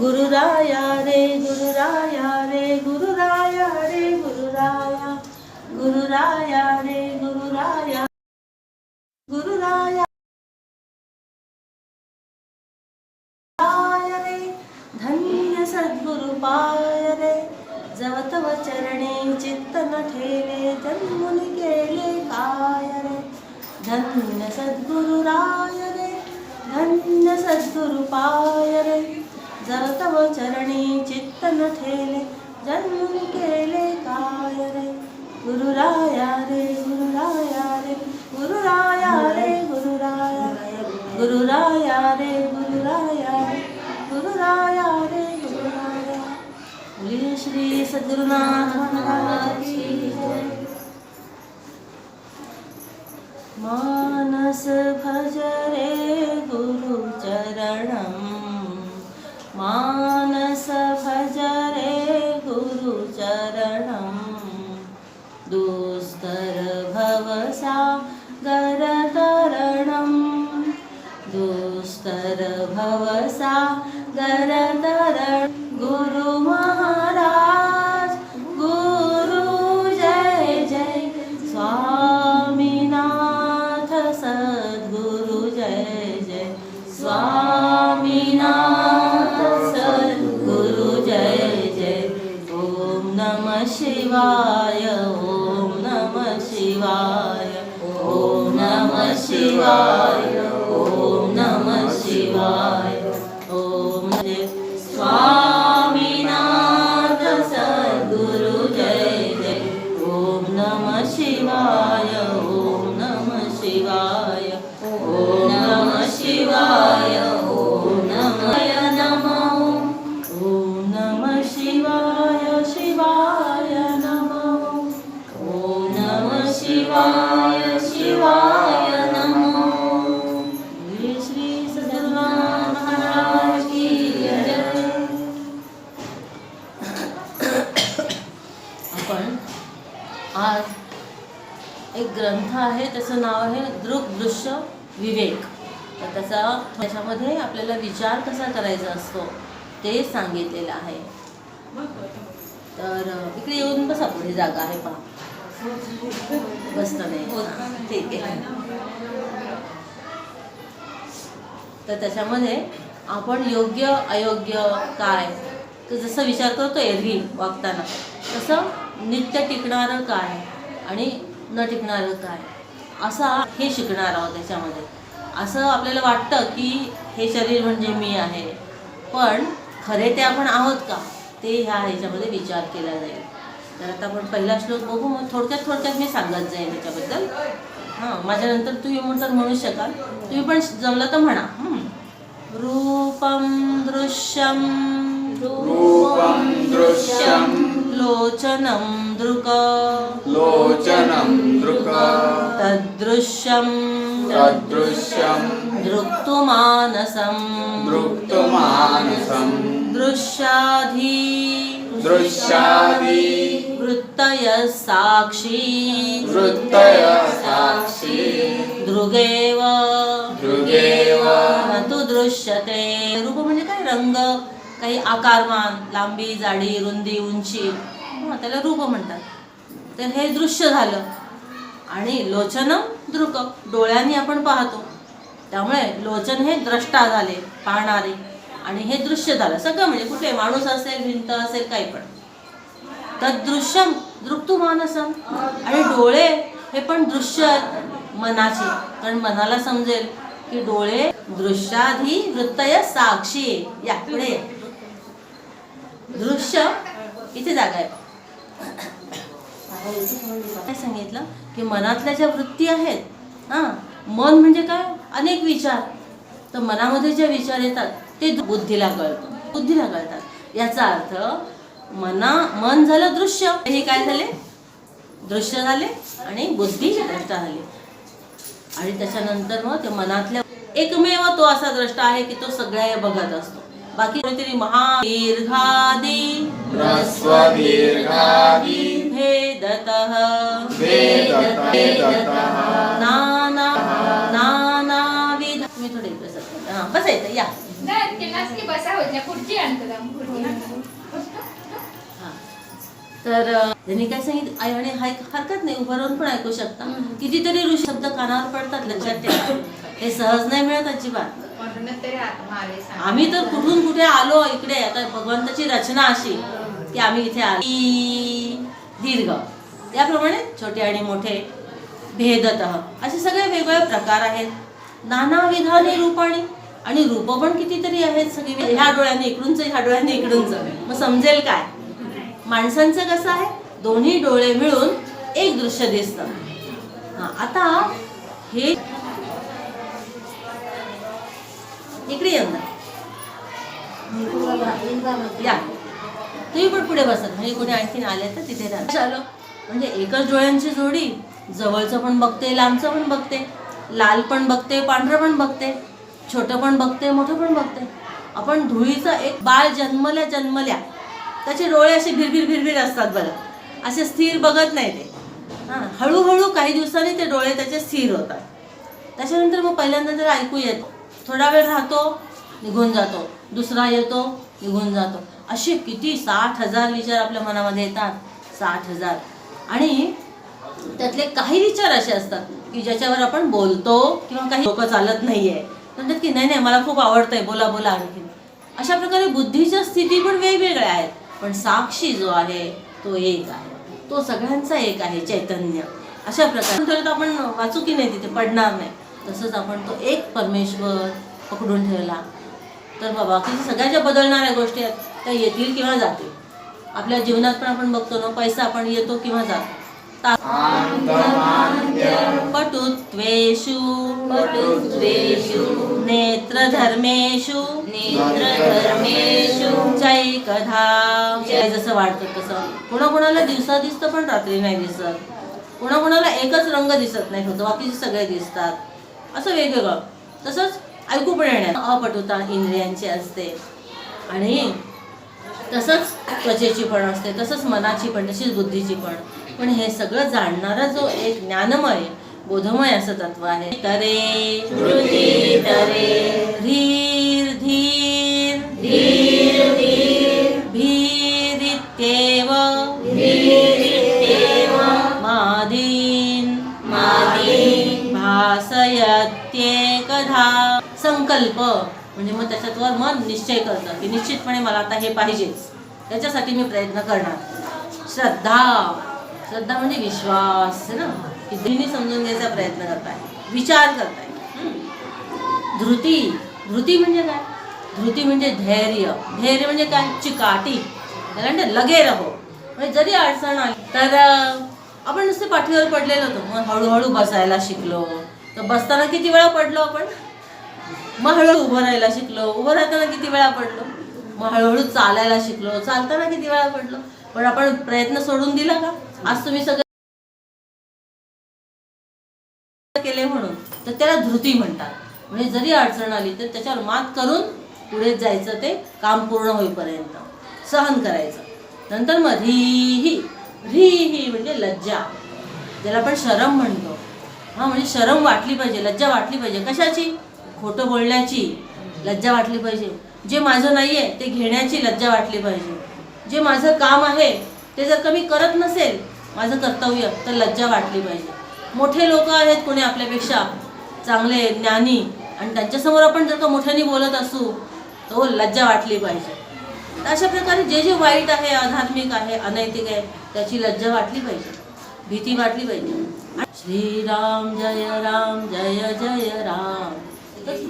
गुरुराया रे गुरुराया रे गुरुराया रे गुरुराया गुरुराया रे गुरुराया गुरुराया पाय रे धन्य सद्गुरु पाय रे जवतव चरणे चित्त न ठेले जन्मुन केले काय रे धन्य सद्गुरु राय रे धन्य सद्गुरु पाय रे जव तव चित्त न ठेले जन्म केले काय रे? गुरुराया रे गुरुराया रे गुरुराया रे गुरुराया गुरुराया रे गुरुराया रे गुरुराया रे गुरुराया बोलिए श्री सद्गुरुनाथ महाराज मानस भज रे गुरु मानस भजरे गुरु चरणम दुस्तर भवसा गरतरणं दुस्तर भवसा गरतरण गुरु आज एक ग्रंथ आहे त्याचं नाव आहे दृक दृश्य विवेक. तर त्याचा त्याच्यामध्ये आपल्याला विचार कसा करायचा असतो ते सांगितलेलं आहे. तर इकडे येऊन बसा पुढे जागा आहे पहा. बसतं नाही. ठीक आहे. तर त्याच्यामध्ये आपण योग्य अयोग्य काय? तर जसं विचार करतो एरवी वागताना तसं नित्य टिकणारं काय? आणि न टिकणारं काय? असा हे शिकणार आहोत त्याच्यामध्ये. असं आपल्याला वाटतं की हे शरीर म्हणजे मी आहे पण खरे ते आपण आहोत का? ते ह्या ह्याच्यामध्ये विचार केला जाईल. तर आता आपण पहिला श्लोक बघू मग थोडक्यात थोडक्यात मी सांगत जाईन त्याच्याबद्दल हां माझ्यानंतर तुम्ही म्हणतात म्हणू शकाल तुम्ही पण जमलं तर म्हणा. हं. रूपं दृश्यं रूपं दृश्यं लोचनं दृक। लोचनं दृक। तद्दृश्यं तदृश्यं दृक्तुमानसं। दृक्तमानसं। दृश्याधी दृश्यादि। वृत्तय साक्षी। वृत्तय साक्षी। दृगेव। दृगेव। न तु दृश्यते। रूप म्हणजे काय? रंग काही आकारमान लांबी जाडी रुंदी उंची. त्याला रूप म्हणतात. तर हे दृश्य झालं. आणि लोचनम दृक डोळ्यांनी आपण पाहतो. त्यामुळे लोचन हे द्रष्टा झाले पाहणारे. आणि हे दृश्य झालं. सगळं म्हणजे कुठे माणूस असेल भिंत असेल काही पण. तदृश्यम दृक्तू मानसम आणि डोळे हे पण दृश्य आहेत मनाचे. कारण मनाला समजेल की डोळे दृश्याधी वृत्तय साक्षी. याकडे दृश्य इथे जागा आहे. काय सांगितलं? की मनातल्या ज्या वृत्ती आहेत हां मन म्हणजे काय? अनेक विचार. तर मनामध्ये जे विचार येतात ते बुद्धीला कळतं. बुद्धीला कळतात. याचा अर्थ मना मन झालं दृश्य. हे काय झाले? दृश्य झाले आणि बुद्धी द्रष्टा झाली. आणि त्याच्यानंतर मग ते मनातल्या एकमेव तो असा द्रष्टा आहे की तो सगळ्या बघत असतो. बाकी कोणीतरी महा दीर्घादी भेदतः. भेदतः. तर त्यांनी काय सांगितलं? आई आणि हरकत नाही उभं राहून पण ऐकू शकता. कितीतरी ऋषी शब्द कानावर पडतात लक्षात ठेवा. हे सहज नाही मिळत अजिबात. आम्ही तर कुठून कुठे आलो इकडे आता भगवंताची रचना अशी की आम्ही इथे आलो. दीर्घ. त्याप्रमाणे छोटे आणि मोठे भेदत. असे सगळे वेगवेगळे प्रकार आहेत. नाना विधाने रूपाणी आणि रूप पण कितीतरी आहेत सगळी ह्या डोळ्याने इकडूनच ह्या डोळ्याने इकडूनच. मग समजेल काय? माणसांचं कसं आहे? दोन्ही डोळे मिळून एक दृश्य दिसतं. आता हे इकडे यंदा या. तुम्ही पण पुढे बसत म्हणजे कोणी आणखीन आले तर तिथे चालो. म्हणजे एकच डोळ्यांची जोडी. जवळचं पण बघते लांबचं पण बघते. लाल पण बघते पांढरं पण बघते. छोटं पण बघते मोठं पण बघते. आपण धुळीचं एक बाळ जन्मल्या जन्मल्या त्याचे डोळे असे भिरभिर भिरभिर असतात बघा. असे स्थिर बघत नाही ते. हां हळूहळू काही दिवसांनी ते डोळे त्याचे स्थिर होतात. त्याच्यानंतर मग पहिल्यांदा जर ऐकू येतो थोडा वेळ राहतो निघून जातो. दुसरा येतो निघून जातो. असे किती साठ हजार विचार आपल्या मनामध्ये येतात. साठ हजार. आणि त्यातले काही विचार असे असतात की ज्याच्यावर आपण बोलतो किंवा काही लोक चालत नाहीये. म्हणतात की नाही नाही मला खूप आवडतंय. बोला बोला आणखी अशा प्रकारे बुद्धीच्या स्थिती पण वेगवेगळ्या आहेत. पण साक्षी जो आहे तो एक आहे. तो सगळ्यांचा एक आहे चैतन्य. अशा प्रकारे. आपण वाचू की नाही तिथे? पडणार नाही. तसंच आपण तो एक परमेश्वर पकडून ठेवला. तर बाबा की सगळ्या ज्या बदलणाऱ्या गोष्टी आहेत त्या येतील किंवा जातील. आपल्या जीवनात पण आपण बघतो ना पैसा आपण येतो किंवा जातो. पटुत्वेषु पटुत्वेषु. नेत्रधर्मेषु. नेत्रधर्मेषु. कधा जसं वाढतं तसं. कोणाकोणाला दिवसा दिसतं पण रात्री नाही दिसत. कोणाकोणाला एकच रंग दिसत नाही होतं बाकीचे सगळे दिसतात. असं वेगवेगळं. तसंच ऐकू पण येण्यात अपटुता इंद्रियांची असते. आणि तसंच त्वचेची पण असते तसंच मनाची पण तशीच बुद्धीची पण. पण हे सगळं जाणणारा जो एक ज्ञानमय बोधमय असं तत्व आहे. तरे तरे री मादीन भासयत्येकधा संकल्प. म्हणजे मग त्याच्यावर मन निश्चय करतं की निश्चितपणे मला आता हे पाहिजेच. त्याच्यासाठी मी प्रयत्न करणार. श्रद्धा. श्रद्धा म्हणजे विश्वास ना? की समजून घ्यायचा प्रयत्न करताय. विचार करताय. धृती. धृती म्हणजे काय? धृती म्हणजे धैर्य. धैर्य म्हणजे काय? चिकाटी. त्याला लगे रहो म्हणजे जरी अडचण आली तर आपण नुसते पाठीवर पडलेलो होतो. मग हळूहळू बसायला शिकलो. तर बसताना किती वेळा पडलो आपण? मग हळूहळू उभं राहायला शिकलो. उभं राहताना किती वेळा पडलो? मग हळूहळू चालायला शिकलो. चालताना किती वेळा पडलो? पण आपण प्रयत्न सोडून दिला का? आज तुम्ही सगळं केले म्हणून. तर त्याला धृती म्हणतात. म्हणजे जरी अडचण आली तर त्याच्यावर मात करून पुढे जायचं ते काम पूर्ण होईपर्यंत. सहन करायचं. नंतर मग ही. ही म्हणजे लज्जा. ज्याला आपण शरम म्हणतो. हा म्हणजे शरम वाटली पाहिजे लज्जा वाटली पाहिजे. कशाची? खोटं बोलण्याची लज्जा वाटली पाहिजे. जे माझं नाही आहे ते घेण्याची लज्जा वाटली पाहिजे. जे माझं काम आहे ते जर का मी करत नसेल माझं कर्तव्य तर लज्जा वाटली पाहिजे. मोठे लोक आहेत कोणी आपल्यापेक्षा चांगले ज्ञानी आणि त्यांच्यासमोर आपण जर का मोठ्याने बोलत असू तो लज्जा वाटली पाहिजे. तर अशा प्रकारे जे जे वाईट आहे आध्यात्मिक आहे अनैतिक आहे त्याची लज्जा वाटली पाहिजे. भीती वाटली पाहिजे. श्रीराम जय राम जय जय राम.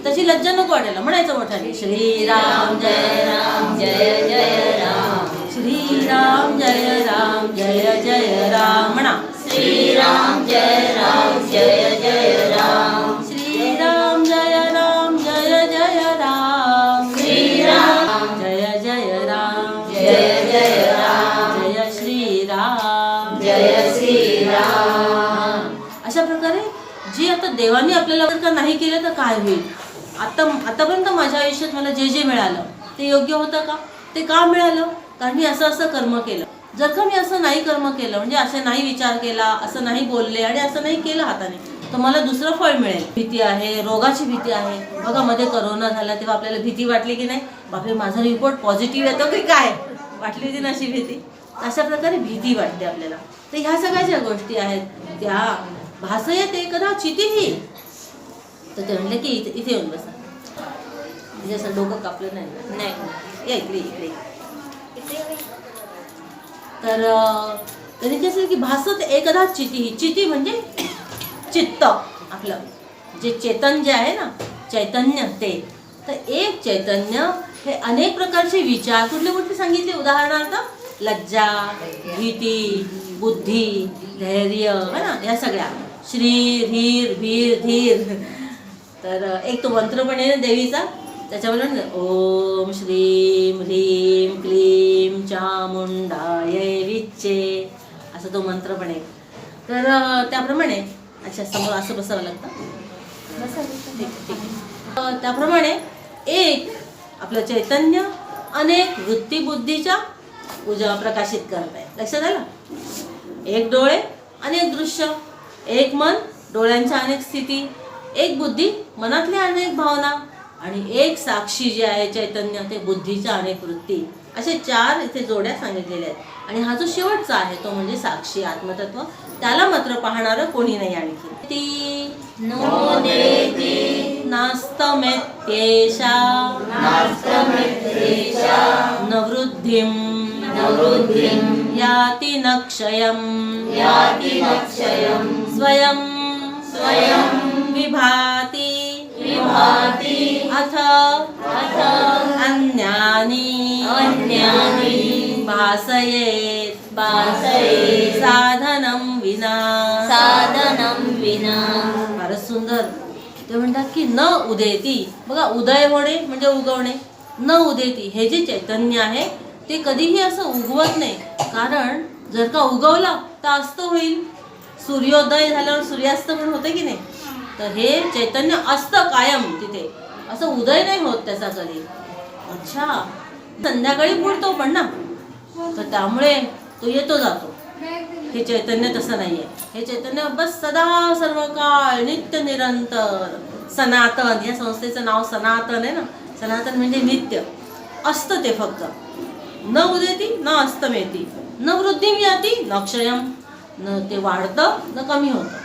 तशी लज्जा नको वाटायला म्हणायचं मोठ्याने. श्रीराम जय राम जय जय राम. श्रीराम जय राम जय जय राम. म्हणा. श्रीराम जय राम जय जय देवाने आपल्याला जर का नाही केलं तर काय होईल? आता आतापर्यंत माझ्या आयुष्यात मला जे जे मिळालं ते योग्य होतं का? ते का मिळालं? कारण मी असं असं कर्म केलं. जर का मी असं नाही कर्म केलं म्हणजे असं नाही विचार केला असं नाही बोलले आणि असं नाही केलं हाताने तर मला दुसरं फळ मिळेल. भीती आहे रोगाची भीती आहे. बघा मध्ये करोना झाला तेव्हा आपल्याला भीती वाटली की नाही? बापरे माझा रिपोर्ट पॉझिटिव्ह येतो की काय? वाटली होती ना अशी भीती? अशा प्रकारे भीती वाटते आपल्याला. तर ह्या सगळ्या ज्या गोष्टी आहेत त्या भासयते कदाचितही तर ते म्हणले की इथे इथे येऊन बसा. म्हणजे असं डोकं कापलं नाही. नाही. या इकडे इकडे. तर अं, त्यांनी काय सांगितलं की भासत एकदा चिती चिती म्हणजे चित्त आपलं. जे चेतन जे आहे ना चैतन्य ते. तर एक चैतन्य हे अनेक प्रकारचे विचार. कुठले कुठले सांगितले? उदाहरणार्थ लज्जा भीती बुद्धी धैर्य है ना? या सगळ्या. श्री धीर भीर धीर. तर एक तो मंत्र पण आहे ना देवीचा त्याच्यामध्ये ओम श्रीम ह्रीम क्लीम चामुंडाय विच्चे. असं तो मंत्र पण आहे. तर त्याप्रमाणे अच्छा समोर असं बसावं लागतं. ठीक ठीक त्याप्रमाणे एक आपलं चैतन्य अनेक वृत्तीबुद्धीच्या उजा प्रकाशित करत आहे. लक्षात आलं? एक डोळे अनेक दृश्य. एक मन डोळ्यांच्या अनेक स्थिती एक बुद्धी मनातल्या अनेक भावना आणि एक साक्षी जे आहे चैतन्य ते बुद्धीच्या अनेक वृत्ती. असे चार इथे जोड्या सांगितलेल्या आहेत. आणि हा जो शेवटचा आहे तो म्हणजे साक्षी आत्मतत्व. त्याला मात्र पाहणारं कोणी नाही आणखी ती नो देती नास्तमेत्येषा. न वृद्धिं. न वृद्धिं. याति न क्षयं याति न क्षयं स्वयं। स्वयं। विभाति। विभाति। अथ। अथ। अन्यानि। अन्यानि। भासयेत्। भासयेत्। साधनं विना। साधनं विना। फारच सुंदर। ते म्हणतात की न उदेती। बघा उदय होणे म्हणजे उगवणे न उदेती हे जे चैतन्य आहे ते कधीही असं उगवत नाही. कारण जर का उगवलं तर अस्त होईल. सूर्योदय झाल्यावर सूर्यास्त पण होते की नाही? तर हे चैतन्य असतं कायम तिथे. असं उदय नाही होत त्याचा कधी. अच्छा. संध्याकाळी बुडतो पण ना? तर त्यामुळे तो येतो जातो. हे चैतन्य तसं नाहीये. हे चैतन्य बस सदा सर्व काळ नित्य निरंतर. सनातन. या संस्थेचं नाव सनातन आहे ना? सनातन म्हणजे नित्य. असतं ते फक्त. न उदेती न अस्तमेती. न वृद्धी याती न क्षयम. न ते वाढतं न कमी होतं.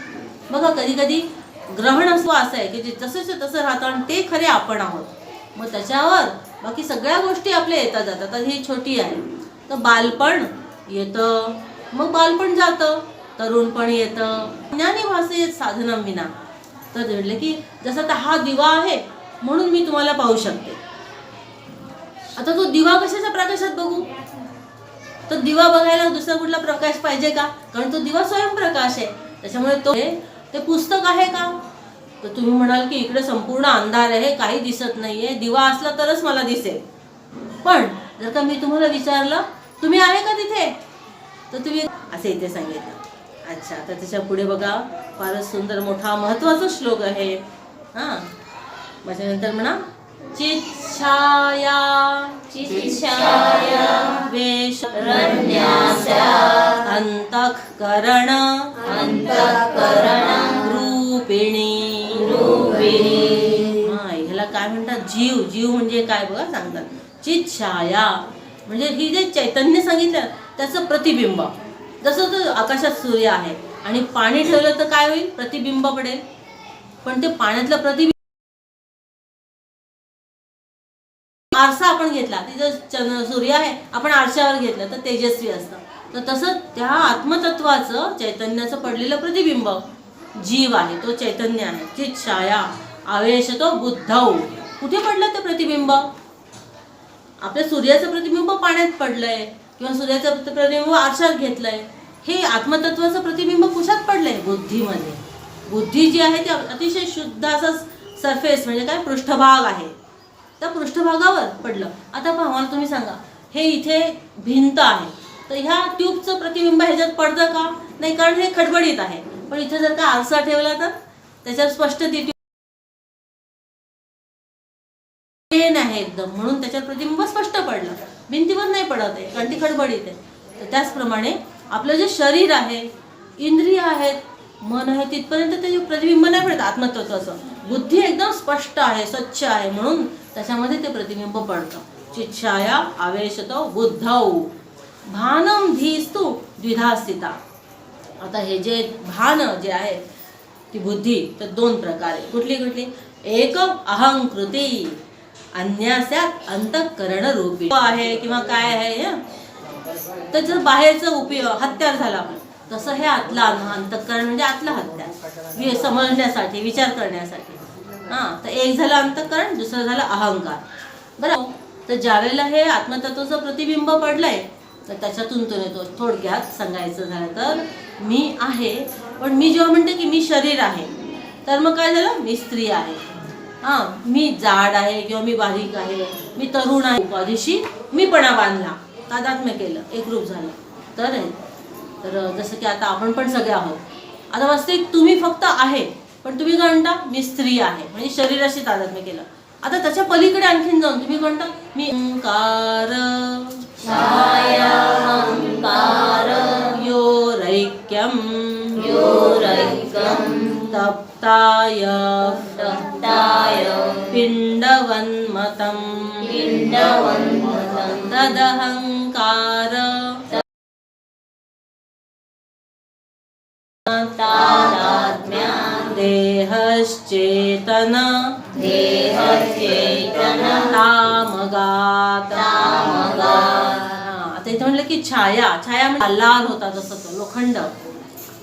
बघा कधी कधी ग्रहण असं असं आहे की जे जसंच्या तसं राहतं आणि ते खरे आपण आहोत. मग त्याच्यावर बाकी सगळ्या गोष्टी आपल्या येतात जातात. आता ही छोटी आहे. तर बालपण येतं. मग बालपण जातं. तरुणपण येतं. ज्ञानी भाषेत साधनं विना. तर म्हटलं की जसं आता हा दिवा आहे म्हणून मी तुम्हाला पाहू शकते. आता तो दिवा कशाच्या प्रकाशात बघू? तर दिवा बघायला दुसरा कुठला प्रकाश पाहिजे का? कारण तो दिवा स्वयंप्रकाश आहे. त्याच्यामुळे तो ते पुस्तक आहे का? तर तुम्ही म्हणाल की इकडे संपूर्ण अंधार आहे काही दिसत नाहीये. दिवा असला तरच मला दिसेल. पण जर का मी तुम्हाला विचारलं तुम्ही आहे का तिथे? तर तुम्ही असे इथे सांगितलं. अच्छा तर त्याच्या पुढे बघा. फारच सुंदर मोठा महत्त्वाचा श्लोक आहे. हां. माझ्यानंतर म्हणा चिच्छाया अंतःकरण अंतःकरण रूपिणी। रूपिणी। ह्याला काय म्हणतात? जीव. जीव म्हणजे काय बघा सांगतात. चित छाया म्हणजे ही जे चैतन्य सांगितलं त्याचं प्रतिबिंब. जसं तर आकाशात सूर्य आहे आणि पाणी ठेवलं तर काय होईल? प्रतिबिंब पडेल. पण ते पाण्यातलं प्रतिबिंब आरसा आपण घेतला तिथं चंद्र सूर्य आहे आपण आरशावर घेतलं तर तेजस्वी असतं. तर तसं त्या आत्मतत्वाचं चैतन्याचं पडलेलं प्रतिबिंब जीव आहे तो चैतन्य आहे चित छाया आवेश तो बुद्धौ. कुठे पडलं ते प्रतिबिंब? आपल्या सूर्याचं प्रतिबिंब पाण्यात पडलंय किंवा सूर्याचं प्रतिबिंब आरशात घेतलंय हे आत्मतत्वाचं प्रतिबिंब कुशात पडलंय? बुद्धीमध्ये. बुद्धी जी आहे ती अतिशय शुद्ध असा सरफेस म्हणजे काय? पृष्ठभाग आहे. त्या पृष्ठभागावर पडलं. आता पहा मला तुम्ही सांगा हे इथे भिंत आहे. तर ह्या ट्यूबचं प्रतिबिंब ह्याच्यात पडतं का? नाही कारण हे खडबडीत आहे. पण इथे जर का आरसा ठेवला तर त्याच्यावर स्पष्ट ती ट्यूब आहे एकदम. म्हणून त्याच्यात प्रतिबिंब स्पष्ट पडलं. भिंतीवर नाही पडत आहे कारण ती खडबडीत आहे. तर त्याचप्रमाणे आपलं जे शरीर आहे इंद्रिय आहेत मन आहे तिथपर्यंत त्याचे प्रतिबिंब नाही पडत आत्मतत्वाचं. बुद्धी एकदम स्पष्ट आहे स्वच्छ आहे. म्हणून त्याच्यामध्ये ते प्रतिबिंब पडतं. चिच्छाया आवेशतो बुद्धौ. भानम धीस्तू द्विधा स्थिता. आता हे जे भान जे आहे ती बुद्धी तर दोन प्रकारे कुठली कुठली? एक अहंकृती अन्यास्यात अंतःकरण रूपी. आहे किंवा काय आहे हं? त्याचं बाहेरचं उपयोग हत्यार झाला तसं हे आतला अंतकरण अंतःकरण म्हणजे आतला हत्यार. समजण्यासाठी विचार करण्यासाठी. हां तर एक झालं अंतकरण दुसरं झालं अहंकार. बरं तर ज्यावेळेला हे आत्मतत्वाचं प्रतिबिंब पडलंय तर त्याच्यातून तो येतो थोडक्यात सांगायचं झालं तर मी आहे पण मी जेव्हा म्हणते की मी शरीर आहे तर मग काय झालं? मी स्त्री आहे. हां मी जाड आहे किंवा मी बारीक आहे मी तरुण आहे. उपाधीशी मीपणा बांधला. तादात्म्य केलं एकरूप झालं. तर तर जसं की आता आपण पण सगळे आहोत. आता वास्तविक तुम्ही फक्त आहे. पण तुम्ही म्हणता मी स्त्री आहे. म्हणजे शरीराशी तादात्म्य केलं. आता त्याच्या पलीकडे आणखीन जाऊन तुम्ही म्हणता मी ओंकार छायाहंकार योरैक्यं योरैकं तप्ताय तप्ताय पिण्डवन्मतं पिण्डवन्मतं तदहङ्कार देहश्चेतन। देहचेतन तामगात। तामगात. आता इथे म्हणलं की छाया छाया म्हणजे लाल होता जसं तो लोखंड.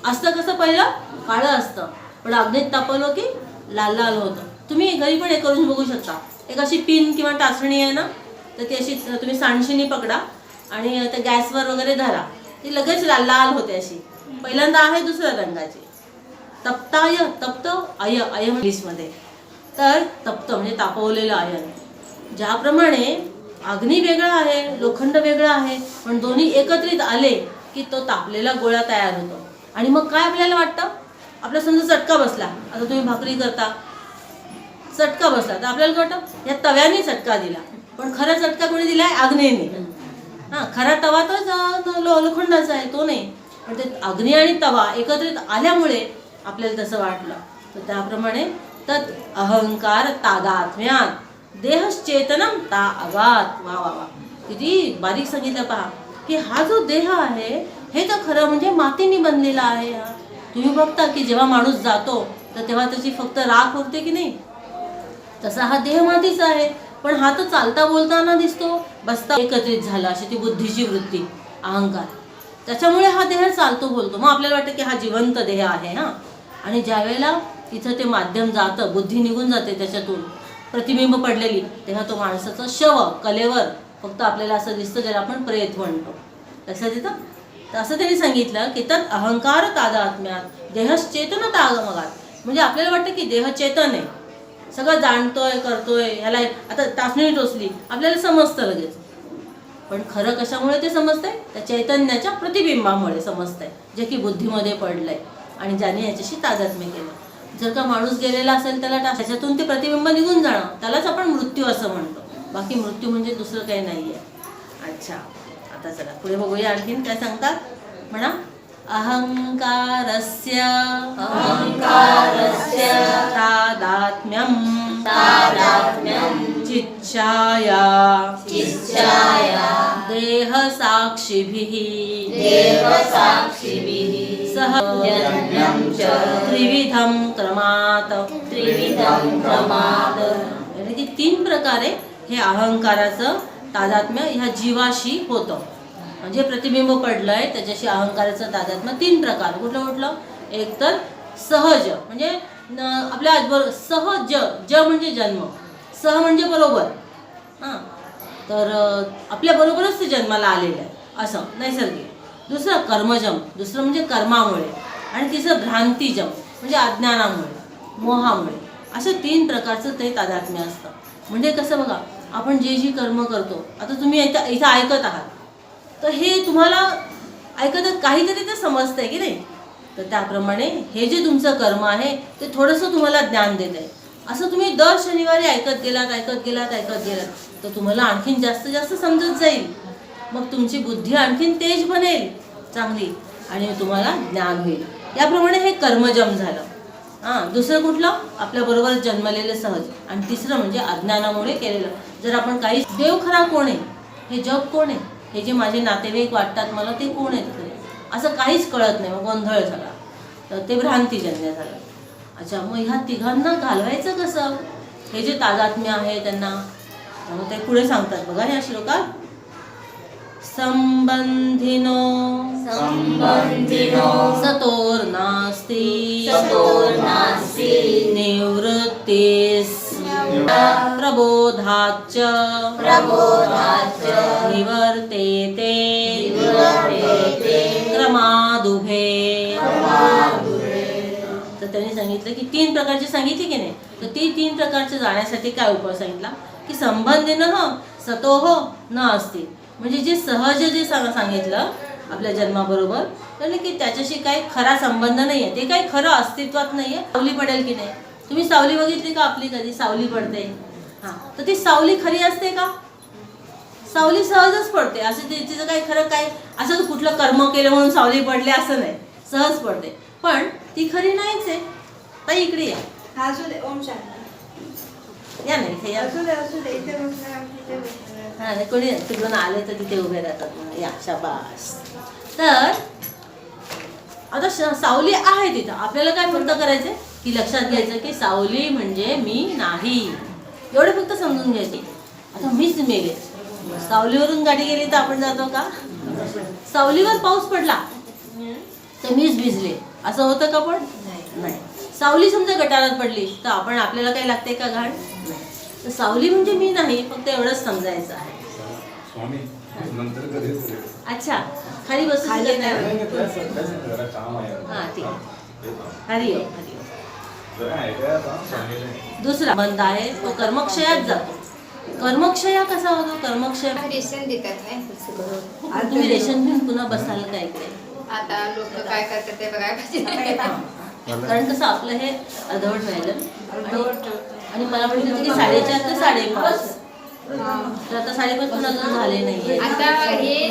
असतं कसं पहिलं? काळं असतं. पण अग्नीत तापवलं की लाल लाल होतं. तुम्ही घरी पण हे करून बघू शकता. एक अशी पिन किंवा टाचणी आहे ना तर ती अशी तुम्ही सांडशीनी पकडा आणि त्या गॅसवर वगैरे धरा. ती लगेच लाल लाल होते अशी. पहिल्यांदा आहे दुसऱ्या रंगाची. तप्ताय तप्त अय अय इंग्लिशमध्ये तर तप्त म्हणजे तापवलेलं आयन. ज्याप्रमाणे अग्नी वेगळा आहे लोखंड वेगळं आहे पण दोन्ही एकत्रित आले की तो तापलेला गोळा तयार होतो. आणि मग काय आपल्याला वाटतं? आपला समजा चटका बसला. आता तुम्ही भाकरी करता. चटका बसला. तर आपल्याला वाटतं? या तव्याने चटका दिला. पण खरा चटका कोणी दिलाय? अग्नीने. हा खरा तवा तर लोखंडाचा आहे तो नाही. पण ते अग्नी आणि तवा एकत्रित आल्यामुळे आपल्याला तसं वाटलं. तर त्याप्रमाणे तत् अहंकार तादात्म्यात. देहश्चेतनम ता अगात वा वा वा. किती बारीक सांगितलं पहा. की हा जो देह आहे हे तर खरं म्हणजे मातीने बनलेला आहे हा. तुम्ही बघता की जेव्हा माणूस जातो तर तेव्हा त्याची फक्त राख होते की नाही? तसा हा देह मातीचा आहे. पण हा तर चालता बोलताना दिसतो. बसता एकत्रित झाला अशी ती बुद्धीची वृत्ती अहंकार. त्याच्यामुळे हा देह चालतो बोलतो. मग आपल्याला वाटतं की हा जिवंत देह आहे ना आणि ज्या वेळेला तिथं ते माध्यम जातं बुद्धी निघून जाते त्याच्यातून प्रतिबिंब पडलेली तेव्हा तो माणसाचं शव कलेवर फक्त आपल्याला असं दिसतं ज्याला आपण प्रेत म्हणतो. लक्षात येतं? तर असं त्यांनी सांगितलं की तर अहंकार तादात्म्यात देहश्चेतन तागमगात म्हणजे आपल्याला वाटतं की देह चेतन आहे. सगळं जाणतोय करतोय ह्याला आता तासणी टोचली आपल्याला समजतं लगेच. पण खरं कशामुळे ते समजतंय? त्या चैतन्याच्या प्रतिबिंबामुळे समजतंय जे की बुद्धीमध्ये पडलंय. आणि ज्याने याच्याशी तादात्म्य केलं. जर का माणूस गेलेला असेल त्याला त्याच्यातून ते प्रतिबिंब निघून जाणं त्यालाच आपण मृत्यू असं म्हणतो. बाकी मृत्यू म्हणजे दुसरं काही नाही आहे अच्छा आता चला पुढे बघूया आणखीन काय सांगतात. म्हणा अहंकारस्य अहंकारस्य तादात्म्यं तादात्म्यं चिच्छाया। चिच्छाया। देहसाक्षिभिः। देवसाक्षिभिः सह जन्यं च। त्रिविधं क्रमात्। त्रिविधं क्रमात्। की तीन प्रकारे हे अहंकाराचं तादात्म्य ह्या जीवाशी होतं. म्हणजे प्रतिबिंब पडलंय त्याच्याशी अहंकाराचं तादात्म्य तीन प्रकार. कुठलं कुठलं? एक तर सहज म्हणजे न- आपल्या आजबर सहज ज म्हणजे जन्म. सह म्हणजे बरोबर. हां. तर आपल्याबरोबरच आपल्या बरोबरच ते जन्माला आलेलं आहे. असं नैसर्गिक. दुसरं कर्मजम. दुसरं म्हणजे कर्मामुळे. आणि तिसरं भ्रांतिजम. म्हणजे अज्ञानामुळे. मोहामुळे. असं तीन प्रकारचं ते तादात्म्य असतं. म्हणजे कसं बघा आपण जे जी कर्म करतो आता तुम्ही इथं इथं ऐकत आहात. तर हे तुम्हाला ऐकत काहीतरी ते समजतंय की नाही? तर त्याप्रमाणे हे जे तुमचं कर्म आहे ते थोडंसं तुम्हाला ज्ञान देत आहे असं तुम्ही दर शनिवारी ऐकत गेलात ऐकत गेलात ऐकत गेलात तर तुम्हाला आणखीन जास्त जास्त समजत जाईल. मग तुमची बुद्धी आणखीन तेज बनेल चांगली आणि तुम्हाला ज्ञान होईल. याप्रमाणे हे कर्मजम झालं. हां दुसरं कुठलं? आपल्याबरोबर जन्मलेलं सहज. आणि तिसरं म्हणजे अज्ञानामुळे केलेलं. जर आपण काही देव खरा कोण आहे? हे जग कोण आहे? हे जे माझे नातेवाईक वाटतात मला ते कोण आहेत? असं काहीच कळत नाही. मग गोंधळ झाला. तर ते भ्रांतीजन्य झालं. अच्छा मग ह्या तिघांना घालवायचं कसं? हे जे तादात्म्य आहे त्यांना. मग ते पुढे सांगतात बघा या श्लोकात. संबंधिनो. संबंधिनो. सतोर्नास्ति सतोर्नास्ति निवृत्तिस् प्रबोधाच्च. प्रबोधाच्च. निवर्तेते. त्यांनी सांगितलं की तीन प्रकारची सांगितली की नाही? तर ती तीन प्रकारचे जाण्यासाठी काय उपाय सांगितला? की संबंध न हो सतो हो न असते. म्हणजे जे सहज जे सांगितलं आपल्या जन्माबरोबर तर की त्याच्याशी काही खरा संबंध नाही आहे ते काही खरं अस्तित्वात नाही आहे सावली पडेल की नाही? तुम्ही सावली बघितली का आपली कधी? सावली पडते. हां. तर ती सावली खरी असते का? सावली सहजच पडते. असं ते तिचं काही खरं काय असं कुठलं कर्म केलं म्हणून सावली पडली असं नाही. सहज पडते. पण ती खरी नाहीच आहे. ताई इकडे या. असू दे ओम शांती. या नाही इथे या. असू दे असू दे इथे बसणार तिथे बसणार. हा कोणी तिकडून आले तर तिथे उभे राहतात. या शाबास. तर आता सावली आहे तिथं. आपल्याला काय फक्त करायचं की लक्षात घ्यायचं की सावली म्हणजे मी नाही. एवढे फक्त समजून घ्यायचे. आता मीच मेले. सावलीवरून गाडी गेली तर आपण जातो का? सावलीवर पाऊस पडला तर मीच भिजले. असं होतं का पण? नाही. सावली समजा गटारात पडली तर आपण आपल्याला काही लागते का घाण? नाही. तर सावली म्हणजे मी नाही फक्त एवढंच समजायचं आहे. स्वामी नंतर कधीच बोलू. अच्छा. खाली बसून आहे. हा, ठीक. हरि ओम हरि. दुसरा बंद आहे तो कर्मक्षयात जातो कर्मक्षया कसा होतो? कर्मक्षय रेशन देतात काय तुम्ही रेशन घेऊन पुन्हा बसाल का इकडे? आता लोक काय करतात ते बघायला पाहिजे. कारण कसं आपलं हे अर्धवट राहिलं आणि- आणि मला वाटतं होतं की साडेचार ते साडेपाच. तर आता साडेपाच पण अजून झाले नाही आता हे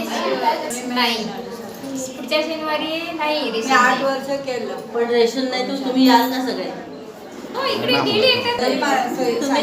नाही. पुढच्या शनिवारी नाही आठ नाही. वर्ष केलं. पण रेशन नाही तर तुम्ही याल का सगळे. हो इकडे गेली तुम्ही